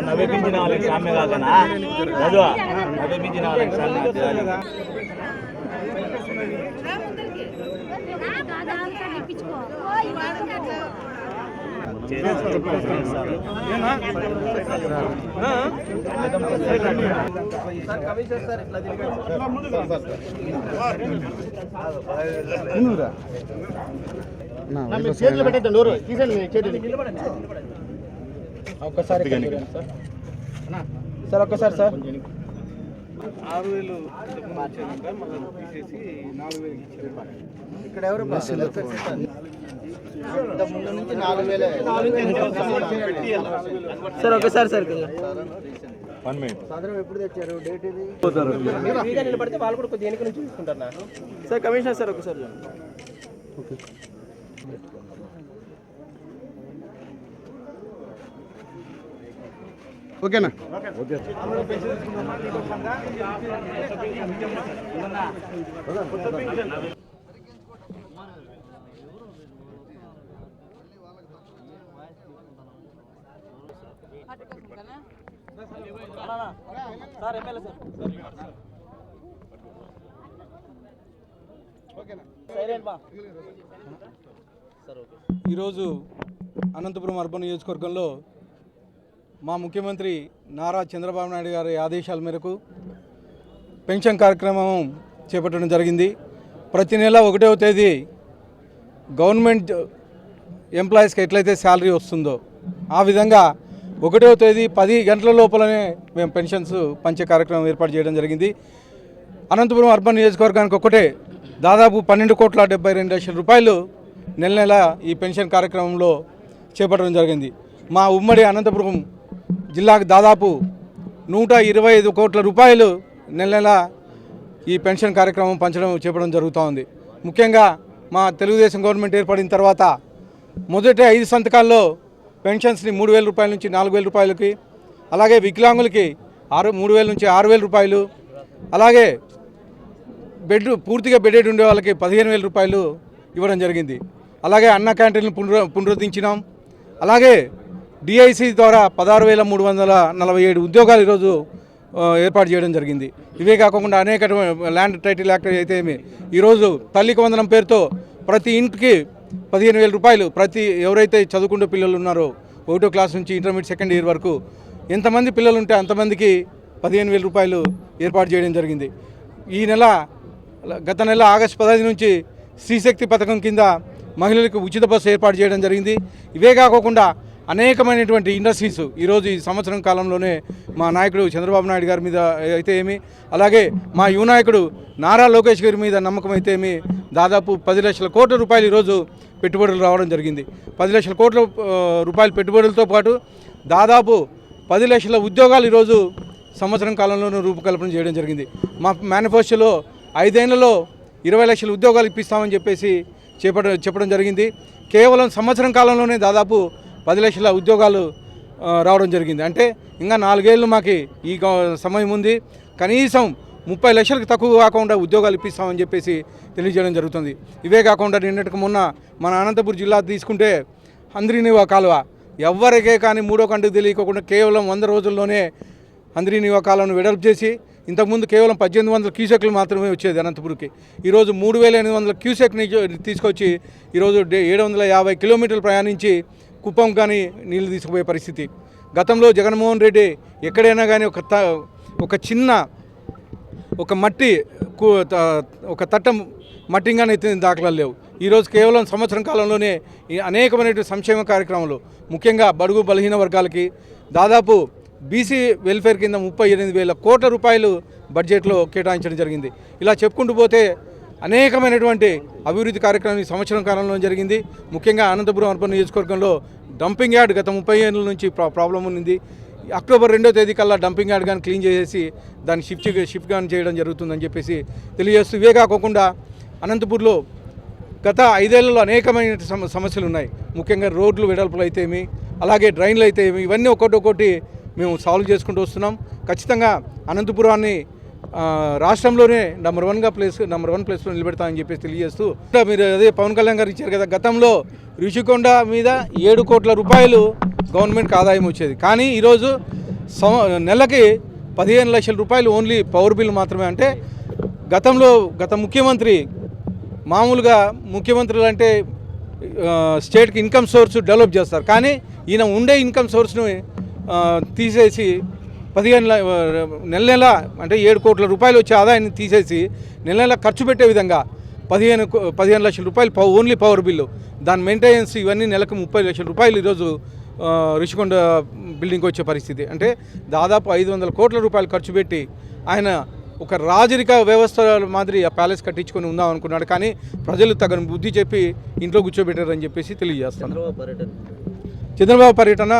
నవ్వే పింఛన్ వాళ్ళకి సామ్య కాకనా చదువు నవ్వే పింఛన్ వాళ్ళకి సామ్య చేయాలి చేతులు పెట్టేద్దాం నోరు తీసండి చేతులు. ఒక్కసారి సార్ ఒక్కసారి సార్. ఆరు వేలు తీసేసి నాలుగు వేలు ఇక్కడ ఎవరు ముందు నుంచి నాలుగు వేలే సార్ ఒకసారి సార్ ఎప్పుడు తెచ్చారు? డేట్ ఇది ఫ్రీగా నిలబడితే వాళ్ళు కూడా కొద్దిగా నుంచి సార్ కమిషనర్ సార్ ఒకసారి ఓకేనా? సార్ ఎమ్మెల్యే సార్ ఈరోజు అనంతపురం అర్బన్ నియోజకవర్గంలో మా ముఖ్యమంత్రి నారా చంద్రబాబు నాయుడు గారి ఆదేశాల మేరకు పెన్షన్ కార్యక్రమం చేపట్టడం జరిగింది. ప్రతి నెల ఒకటవ తేదీ గవర్నమెంట్ ఎంప్లాయీస్కి ఎట్లయితే శాలరీ వస్తుందో ఆ విధంగా ఒకటవ తేదీ పది గంటల లోపలనే మేము పెన్షన్స్ పంచే కార్యక్రమం ఏర్పాటు చేయడం జరిగింది. అనంతపురం అర్బన్ నియోజకవర్గానికి ఒకటే దాదాపు పన్నెండు కోట్ల డెబ్బై రెండు లక్షల రూపాయలు నెల నెల ఈ పెన్షన్ కార్యక్రమంలో చేపట్టడం జరిగింది. మా ఉమ్మడి అనంతపురం జిల్లాకు దాదాపు నూట ఇరవై ఐదు కోట్ల రూపాయలు నెల నెల ఈ పెన్షన్ కార్యక్రమం పంచడం చేపడం జరుగుతూ ఉంది. ముఖ్యంగా మా తెలుగుదేశం గవర్నమెంట్ ఏర్పడిన తర్వాత మొదటి ఐదు సంతకాల్లో పెన్షన్స్ని మూడు వేల రూపాయల నుంచి నాలుగు వేల రూపాయలకి అలాగే వికలాంగులకి ఆరు మూడు వేల నుంచి ఆరు వేల రూపాయలు అలాగే బెడ్ పూర్తిగా బెడెడ్ ఉండే వాళ్ళకి పదిహేను వేల రూపాయలు ఇవ్వడం జరిగింది. అలాగే అన్న క్యాంటీన్లు పునరు పునరుద్ధరించినాం. అలాగే డిఐసి ద్వారా పదహారు వేల మూడు వందల నలభై ఏడు ఉద్యోగాలు ఈరోజు ఏర్పాటు చేయడం జరిగింది. ఇవే కాకుండా అనేక ల్యాండ్ టైటిల్ యాక్ట్ అయితే ఈరోజు తల్లికి వందనం పేరుతో ప్రతి ఇంటికి పదిహేను వేల రూపాయలు ప్రతి ఎవరైతే చదువుకుంటే పిల్లలు ఉన్నారో ఒకటో క్లాస్ నుంచి ఇంటర్మీడియట్ సెకండ్ ఇయర్ వరకు ఎంతమంది పిల్లలు ఉంటే అంతమందికి పదిహేను వేల రూపాయలు ఏర్పాటు చేయడం జరిగింది. ఈ నెల గత నెల ఆగస్టు పదహైదు నుంచి స్త్రీశక్తి పథకం కింద మహిళలకు ఉచిత బస్సు ఏర్పాటు చేయడం జరిగింది. ఇవే కాకుండా అనేకమైనటువంటి ఇండస్ట్రీస్ ఈరోజు ఈ సంవత్సరం కాలంలోనే మా నాయకుడు చంద్రబాబు నాయుడు గారి మీద అయితే ఏమి అలాగే మా యువ నాయకుడు నారా లోకేష్ గారి మీద నమ్మకం అయితే ఏమి దాదాపు పది లక్షల కోట్ల రూపాయలు ఈరోజు పెట్టుబడులు రావడం జరిగింది. పది లక్షల కోట్ల రూపాయల పెట్టుబడులతో పాటు దాదాపు పది లక్షల ఉద్యోగాలు ఈరోజు సంవత్సరం కాలంలోనూ రూపకల్పన చేయడం జరిగింది. మా మేనిఫెస్టోలో ఐదేళ్ళలో ఇరవై లక్షల ఉద్యోగాలు ఇప్పిస్తామని చెప్పేసి చెప్పడం చెప్పడం జరిగింది. కేవలం సంవత్సరం కాలంలోనే దాదాపు పది లక్షల ఉద్యోగాలు రావడం జరిగింది. అంటే ఇంకా నాలుగేళ్ళు మాకు ఈ సమయం ఉంది. కనీసం ముప్పై లక్షలకు తక్కువ కాకుండా ఉద్యోగాలు ఇప్పిస్తామని చెప్పేసి తెలియజేయడం జరుగుతుంది. ఇవే కాకుండా నిన్నటికి మొన్న మన అనంతపురం జిల్లా తీసుకుంటే అంద్రినివా కాలువ. ఎవరికే కానీ మూడో కంటికి తెలియకోకుండా కేవలం వంద రోజుల్లోనే అంద్రినివా కాలువను వెడల్పు చేసి ఇంతకుముందు కేవలం పద్దెనిమిది వందల క్యూసెక్లు మాత్రమే వచ్చేది అనంతపురంకి. ఈరోజు మూడు వేల ఎనిమిది వందల క్యూసెక్ తీసుకొచ్చి ఈరోజు డే- ఏడు వందల యాభై కిలోమీటర్లు ప్రయాణించి కుప్పం కానీ నీళ్ళు తీసుకుపోయే పరిస్థితి. గతంలో జగన్మోహన్ రెడ్డి ఎక్కడైనా కానీ ఒక త ఒక చిన్న ఒక మట్టి ఒక తట్టం మట్టిగానే ఎత్తిన దాఖలాలు లేవు. ఈరోజు కేవలం సంవత్సరం కాలంలోనే ఈ అనేకమైనటువంటి సంక్షేమ కార్యక్రమాలు ముఖ్యంగా బడుగు బలహీన వర్గాలకి దాదాపు బీసీ వెల్ఫేర్ కింద ముప్పై ఎనిమిది వేల కోట్ల రూపాయలు బడ్జెట్లో కేటాయించడం జరిగింది. ఇలా చెప్పుకుంటూ పోతే అనేకమైనటువంటి అభివృద్ధి కార్యక్రమం ఈ సంవత్సరం కాలంలో జరిగింది. ముఖ్యంగా అనంతపురం అర్బన్ నియోజకవర్గంలో డంపింగ్ యార్డ్ గత ముప్పై ఏళ్ళ నుంచి ప్రాబ్లం ఉంది అక్టోబర్ రెండో తేదీ కల్లా డంపింగ్ యార్డ్ కానీ క్లీన్ చేసేసి దాన్ని షిఫ్ట్ షిఫ్ట్ కానీ చేయడం జరుగుతుందని చెప్పేసి తెలియజేస్తూ ఇవే కాకుండా అనంతపూర్లో గత ఐదేళ్ళలో అనేకమైన సమస్యలు ఉన్నాయి. ముఖ్యంగా రోడ్లు వెడల్పులు అయితేమి అలాగే డ్రైన్లు అయితేమి ఇవన్నీ ఒక్కొక్కటి ఒక్కొక్కటి మేము సాల్వ్ చేసుకుంటూ వస్తున్నాం. ఖచ్చితంగా అనంతపురాన్ని రాష్ట్రంలోనే నెంబర్ వన్గా ప్లేస్ నెంబర్ వన్ ప్లేస్లో నిలబెడతామని చెప్పేసి తెలియజేస్తూ మీరు అదే పవన్ కళ్యాణ్ గారు ఇచ్చారు కదా గతంలో రుషికొండ మీద ఏడు కోట్ల రూపాయలు గవర్నమెంట్కి ఆదాయం వచ్చేది. కానీ ఈరోజు సం నెలకి పదిహేను లక్షల రూపాయలు ఓన్లీ పవర్ బిల్ మాత్రమే. అంటే గతంలో గత ముఖ్యమంత్రి మామూలుగా ముఖ్యమంత్రులు అంటే స్టేట్కి ఇన్కమ్ సోర్స్ డెవలప్ చేస్తారు. కానీ ఈయన ఉండే ఇన్కమ్ సోర్స్ను తీసేసి పదిహేను నెల నెల అంటే ఏడు కోట్ల రూపాయలు వచ్చే ఆదాయాన్ని తీసేసి నెల నెల ఖర్చు పెట్టే విధంగా పదిహేను పదిహేను లక్షల రూపాయలు ఓన్లీ పవర్ బిల్లు దాని మెయింటెనెన్స్ ఇవన్నీ నెలకు ముప్పై లక్షల రూపాయలు ఈరోజు రుషికొండ బిల్డింగ్కి వచ్చే పరిస్థితి. అంటే దాదాపు ఐదు వందల కోట్ల రూపాయలు ఖర్చు పెట్టి ఆయన ఒక రాజరిక వ్యవస్థ మాదిరి ఆ ప్యాలెస్ కట్టించుకొని ఉందాం అనుకున్నాడు. కానీ ప్రజలు తగిన బుద్ధి చెప్పి ఇంట్లో కూర్చోబెట్టారని చెప్పేసి తెలియజేస్తాను చంద్రబాబు పర్యటన